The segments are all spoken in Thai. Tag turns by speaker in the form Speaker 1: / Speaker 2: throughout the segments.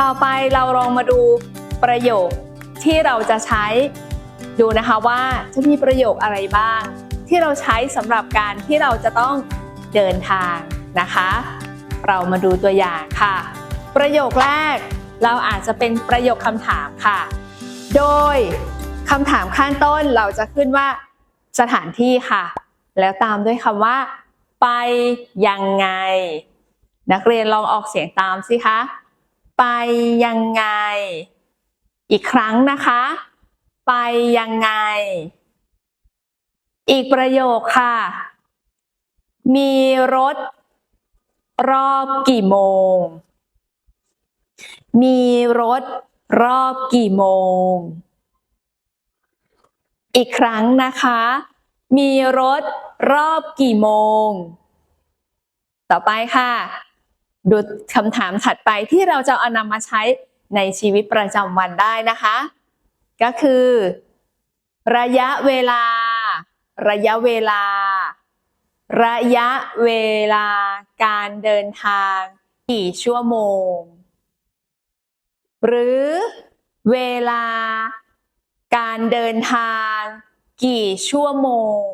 Speaker 1: ต่อไปเราลองมาดูประโยคที่เราจะใช้ดูนะคะว่าจะมีประโยคอะไรบ้าง ที่เราใช้สำหรับการที่เราจะต้องเดินทางนะคะ เรามาดูตัวอย่างค่ะ ประโยคแรกเราอาจจะเป็นประโยคคำถามค่ะ โดยคำถามข้างต้นเราจะขึ้นว่าสถานที่ค่ะ แล้วตามด้วยคำว่า ไปยังไง นักเรียนลองออกเสียงตามสิคะ ไปยังไง อีกครั้งนะคะ ไปยังไง อีกประโยคค่ะ มีรถ รอบกี่โมง มีรถรอบกี่โมง อีกครั้งนะคะ มีรถรอบกี่โมง ต่อไปค่ะ ดูคำถามถัดไปที่เราจะเอานำมาใช้ในชีวิตประจำวันได้นะคะ ก็คือ ระยะเวลา ระยะเวลา ระยะเวลาการเดินทางกี่ชั่วโมง หรือเวลาการเดินทาง กี่ชั่วโมง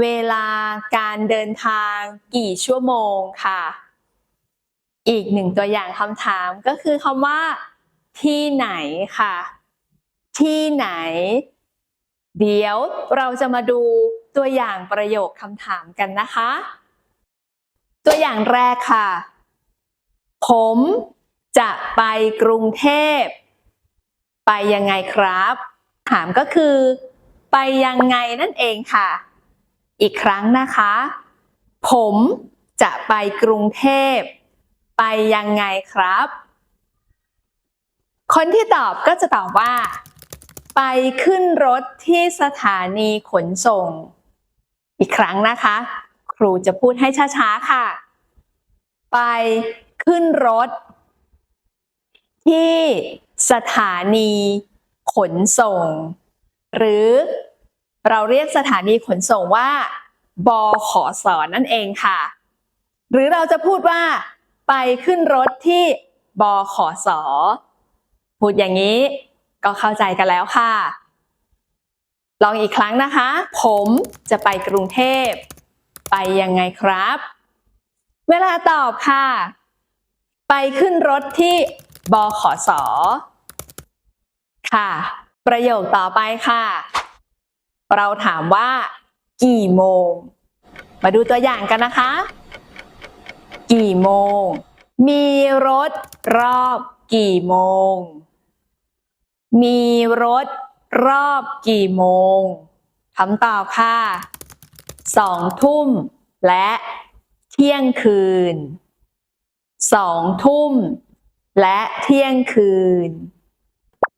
Speaker 1: เวลาการเดินทาง กี่ชั่วโมงค่ะ อีกหนึ่งตัวอย่างคำถามก็คือคำว่า ที่ไหนค่ะ ที่ไหน เดี๋ยวเราจะมาดูตัวอย่างประโยคคำถามกันนะคะ ตัวอย่างแรกค่ะ ผมจะไปกรุงเทพ ไปยังไงครับ ถามก็คือ ไปยังไงนั่นเองค่ะ อีกครั้งนะคะ ผมจะไปกรุงเทพ ไปยังไงครับ คนที่ตอบก็จะตอบว่า ไปขึ้นรถที่สถานีขนส่ง อีกครั้งนะคะ ครูจะพูดให้ช้าๆค่ะ ไปขึ้นรถ ที่สถานี ขนส่ง หรือเราเรียกสถานีขนส่งว่าบขสนั่นเองค่ะ หรือเราจะพูดว่า ไปขึ้นรถที่บขสพูดอย่างนี้ก็เข้าใจกันแล้วค่ะ ลองอีกครั้งนะคะ ผมจะไปกรุงเทพ ไปยังไงครับ เวลาตอบค่ะ ไปขึ้นรถที่บขส ค่ะ ประโยคต่อไปค่ะ เราถามว่า กี่โมง มาดูตัวอย่างกันนะคะ กี่โมง มีรถรอบกี่โมง มีรถรอบกี่โมงคำตอบค่ะสองทุ่ม และเที่ยงคืนสองทุ่ม และเที่ยงคืน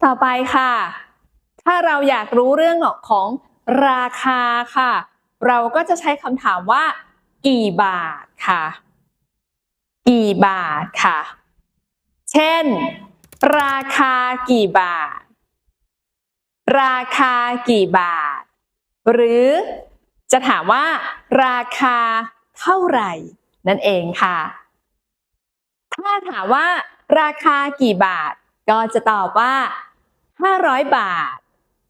Speaker 1: ต่อไปค่ะ ถ้าเราอยากรู้เรื่องของราคาค่ะ เราก็จะใช้คำถามว่า กี่บาทค่ะ กี่บาทค่ะ เช่น ราคากี่บาท ราคากี่บาท หรือจะถามว่าราคาเท่าไหร่ นั่นเองค่ะ ถ้าถามว่าราคากี่บาท ก็จะตอบว่า 500 บาท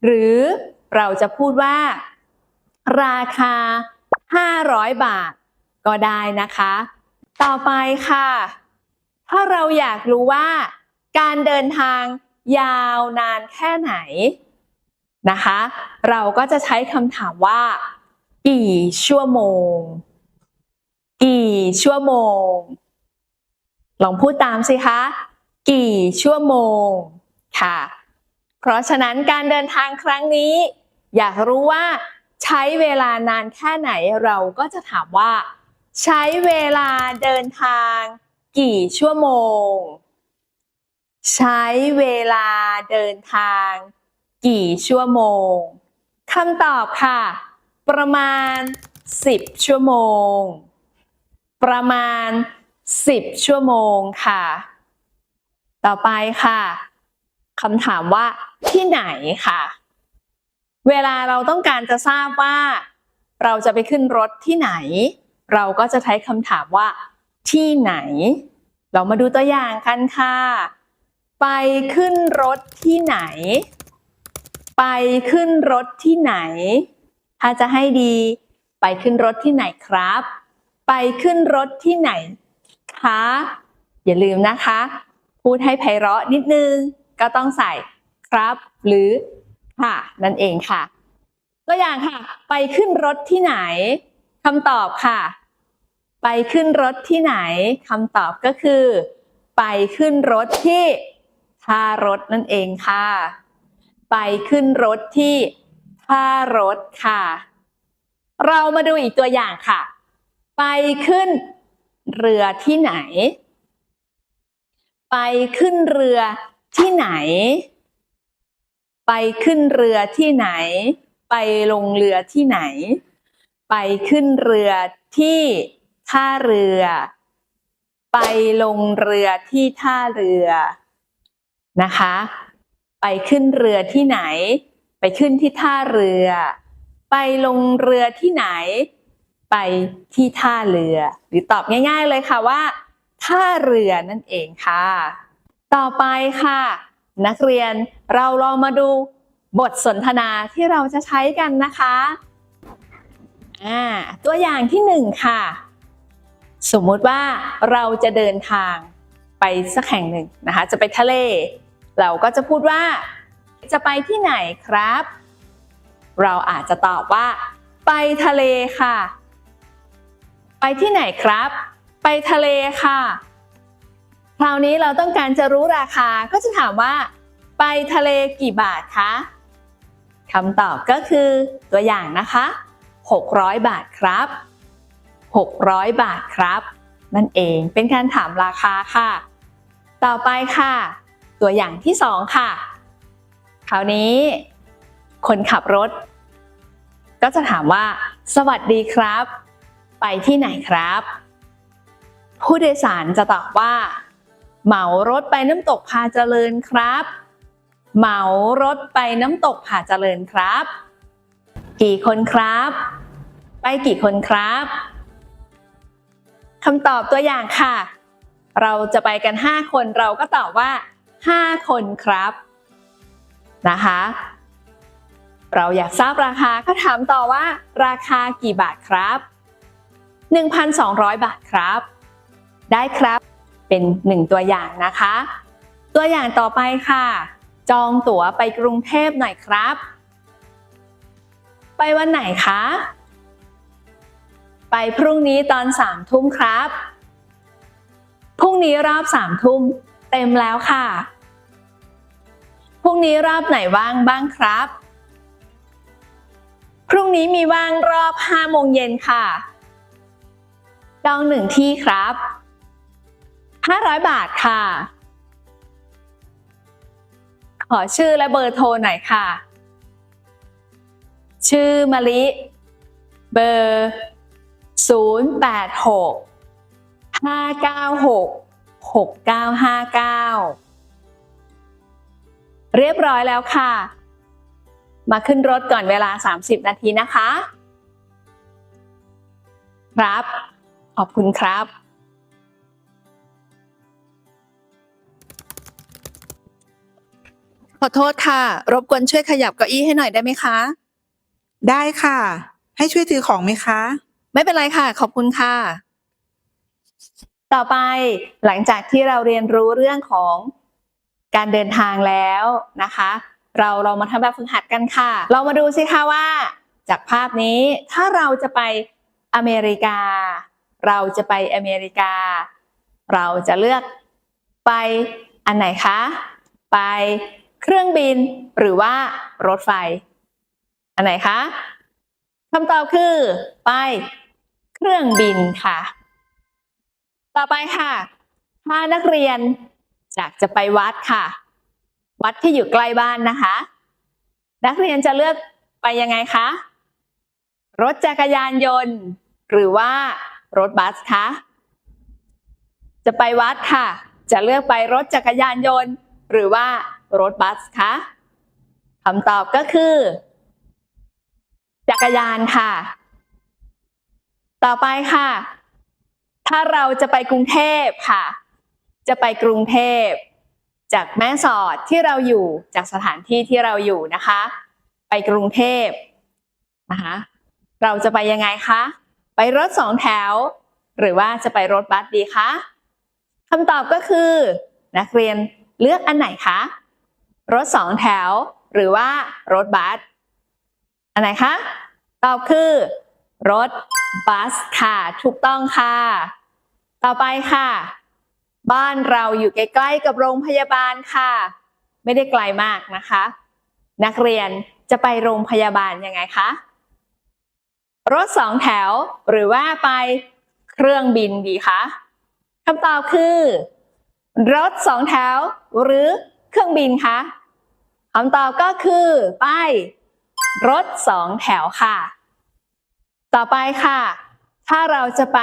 Speaker 1: หรือเราจะพูดว่า ราคา 500 บาท ก็ได้นะคะ ต่อไปค่ะ ถ้าเราอยากรู้ว่า การเดินทางยาวนานแค่ไหนนะคะ เราก็จะใช้คำถามว่า กี่ชั่วโมง กี่ชั่วโมง ลองพูดตามสิคะ กี่ชั่วโมงค่ะ เพราะฉะนั้นการเดินทางครั้งนี้ อยากรู้ว่าใช้เวลานานแค่ไหนเราก็จะถามว่า ใช้เวลาเดินทางกี่ชั่วโมง ใช้เวลาเดินทาง กี่ชั่วโมงคำตอบค่ะ ประมาณ 10 ชั่วโมง ประมาณ 10 ชั่วโมงค่ะ ต่อไปค่ะ คำถามว่าที่ไหนค่ะ เวลาเราต้องการจะทราบว่า เราจะไปขึ้นรถที่ไหน เราก็จะใช้คำถามว่า ที่ไหน เรามาดูตัวอย่างกันค่ะ ไปขึ้นรถที่ไหน ไปขึ้นรถที่ไหน ถ้าจะให้ดี ไปขึ้นรถที่ไหนครับ ไปขึ้นรถที่ไหนคะอย่าลืมนะคะ พูดให้ไพเราะนิดนึง ก็ต้องใส่ครับหรือค่ะนั่นเองค่ะ ตัวอย่างค่ะ ไปขึ้นรถที่ไหนคำตอบค่ะ ไปขึ้นรถที่ไหนคำตอบก็คือ ไปขึ้นรถที่ท่ารถนั่นเองค่ะ ไปขึ้นรถที่ท่ารถค่ะ เรามาดูอีกตัวอย่างค่ะ ไปขึ้นเรือที่ไหน ไปขึ้นเรือ ที่ไหน ไปขึ้นเรือที่ไหน ไปลงเรือที่ไหน ไปขึ้นเรือที่ท่าเรือ ไปลงเรือที่ท่าเรือนะคะ ไปขึ้นเรือที่ไหน ไปขึ้นที่ท่าเรือ ไปลงเรือที่ไหน ไปที่ท่าเรือ หรือตอบง่าย ๆเลยค่ะว่า ท่าเรือนั่นเองค่ะ ต่อไปค่ะ นักเรียนเราลองมาดูบทสนทนาที่เราจะใช้กันนะคะอ่าตัวอย่างที่หนึ่งค่ะ สมมุติว่าเราจะเดินทางไปสักแห่งหนึ่งนะคะ จะไปทะเล เราก็จะพูดว่า จะไปที่ไหนครับ เราอาจจะตอบว่า ไปทะเลค่ะ ไปที่ไหนครับ ไปทะเลค่ะ คราวนี้เราต้องการจะรู้ราคาก็จะถามว่า ไปทะเลกี่บาทคะคำตอบก็คือตัวอย่างนะคะ 600 บาทครับ 600 บาทครับ นั่นเองเป็นการถามราคาค่ะ ต่อไปค่ะ ตัวอย่างที่สองค่ะ คราวนี้ คนขับรถ ก็จะถามว่า สวัสดีครับ ไปที่ไหนครับ ผู้โดยสารจะตอบว่า เหมารถไปน้ำตกพาเจริญครับ เหมารถไปน้ำตกผาเจริญครับ กี่คนครับ ไปกี่คนครับคำตอบตัวอย่างค่ะ เราจะไปกัน 5 คนเราก็ตอบว่า 5 คนครับนะคะ เราอยากทราบราคาก็ถามต่อว่า ราคากี่บาทครับ 1,200 บาทครับ ได้ครับ เป็นหนึ่งตัวอย่างนะคะ ตัวอย่างต่อไปค่ะ จองตั๋วไปกรุงเทพหน่อยครับ ไปวันไหนคะ ไปพรุ่งนี้ตอนสามทุ่มครับ พรุ่งนี้รอบสามทุ่มเต็มแล้วค่ะ พรุ่งนี้รอบไหนว่างบ้างครับ พรุ่งนี้มีว่างรอบห้าโมงเย็นค่ะจองหนึ่งที่ครับ 500 บาทค่ะ ขอชื่อและเบอร์โทรหน่อยค่ะ ชื่อมะลิ เบอร์ 086 596 6959 เรียบร้อยแล้วค่ะ มาขึ้นรถก่อนเวลา 30 นาทีนะคะ ครับ ขอบคุณครับ
Speaker 2: อโทษค่ะ รบกวนช่วยขยับเก้าอี้ให้หน่อยได้ไหมคะ
Speaker 3: ได้ค่ะ ให้ช่วยถือของไหมคะ
Speaker 2: ไม่เป็นไรค่ะ ขอบคุณค่ะ
Speaker 1: ต่อไปหลังจากที่เราเรียนรู้เรื่องของการเดินทางแล้วนะคะ เราเรามาทำแบบฝึกหัดกันค่ะ เรามาดูสิคะว่า จากภาพนี้ถ้าเราจะไปอเมริกา เราจะไปอเมริกา เราจะเลือกไปอันไหนคะ ไป เครื่องบิน หรือว่ารถไฟ อันไหนคะคำตอบคือ ไป เครื่องบินค่ะ ต่อไปค่ะ ถ้านักเรียนอยากจะไปวัดค่ะ วัดที่อยู่ใกล้บ้านนะคะ นักเรียนจะเลือกไปยังไงคะ รถจักรยานยนต์ หรือว่ารถบัสคะจะไปวัดค่ะ จะเลือกไปรถจักรยานยนต์ หรือว่าร รถบัสคะคำตอบก็คือ จักรยานค่ะ ต่อไปค่ะ ถ้าเราจะไปกรุงเทพค่ะ จะไปกรุงเทพ จากแม่สอดที่เราอยู่จากสถานที่ที่เราอยู่นะคะ ไปกรุงเทพนะคะเราจะไปยังไงคะ ไปรถสองแถว หรือว่าจะไปรถบัสดีคะคำตอบก็คือ นักเรียนเลือกอันไหนคะ รถสองแถว หรือว่ารถบัสอันไหนคะ ตอบคือ รถบัสค่ะ ถูกต้องค่ะ ต่อไปค่ะ บ้านเราอยู่ใกล้ๆกับโรงพยาบาลค่ะ ไม่ได้ไกลมากนะคะ นักเรียนจะไปโรงพยาบาลยังไงคะ รถสองแถว หรือว่าไปเครื่องบินดีคะคำตอบคือ รถสองแถว หรือ เครื่องบินคะคำตอบก็คือไปรถสองแถวค่ะ ต่อไปค่ะ ถ้าเราจะไป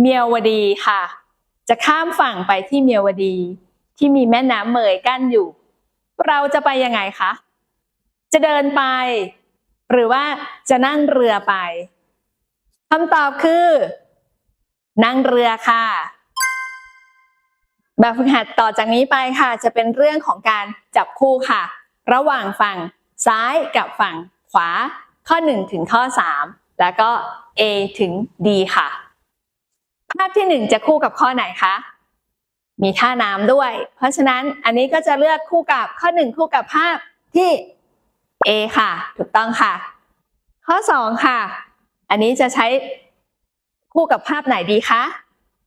Speaker 1: เมียวดีค่ะ จะข้ามฝั่งไปที่เมียวดี ที่มีแม่น้ำเมยกั้นอยู่ เราจะไปยังไงคะ จะเดินไป หรือว่าจะนั่งเรือไปคำตอบคือ นั่งเรือค่ะ แบบฝึกหัดต่อจากนี้ไปค่ะ จะเป็นเรื่องของการจับคู่ค่ะ ระหว่างฝั่งซ้ายกับฝั่งขวา ข้อ 1 ถึงข้อ 3 แล้วก็ A ถึง D ค่ะ ภาพที่ 1 จะคู่กับข้อไหนคะมีท่าน้ำด้วย เพราะฉะนั้นอันนี้ก็จะเลือกคู่กับข้อ 1 คู่กับภาพที่ A ค่ะ ถูกต้องค่ะ ข้อ 2 ค่ะ อันนี้จะใช้คู่กับภาพไหนดีคะ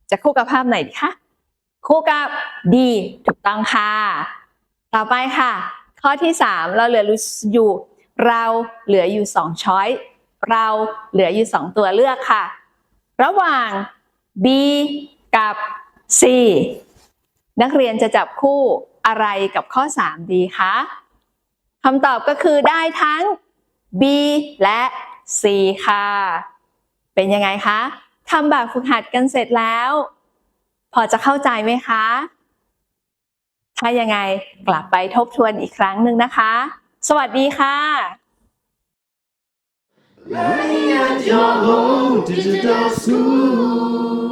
Speaker 1: จะคู่กับภาพไหนดีคะ คู่กับ D ถูกต้องค่ะ ต่อไปค่ะ ข้อที่ 3 เราเหลืออยู่ เราเหลืออยู่ 2 ช้อย เราเหลืออยู่ 2 ตัวเลือกค่ะ ระหว่าง B กับ C นักเรียนจะจับคู่อะไรกับข้อ 3 ดีคะคำตอบก็คือได้ทั้ง B และ C ค่ะ เป็นยังไงคะทำแบบฝึกหัดกันเสร็จแล้ว อจะเข้าใจไหมคะ ถ้ายังไงกลับไปทบทวนอีกครั้งหนึ่งนะคะ สวัสดีค่ะ
Speaker 4: Learning at your home, digital school.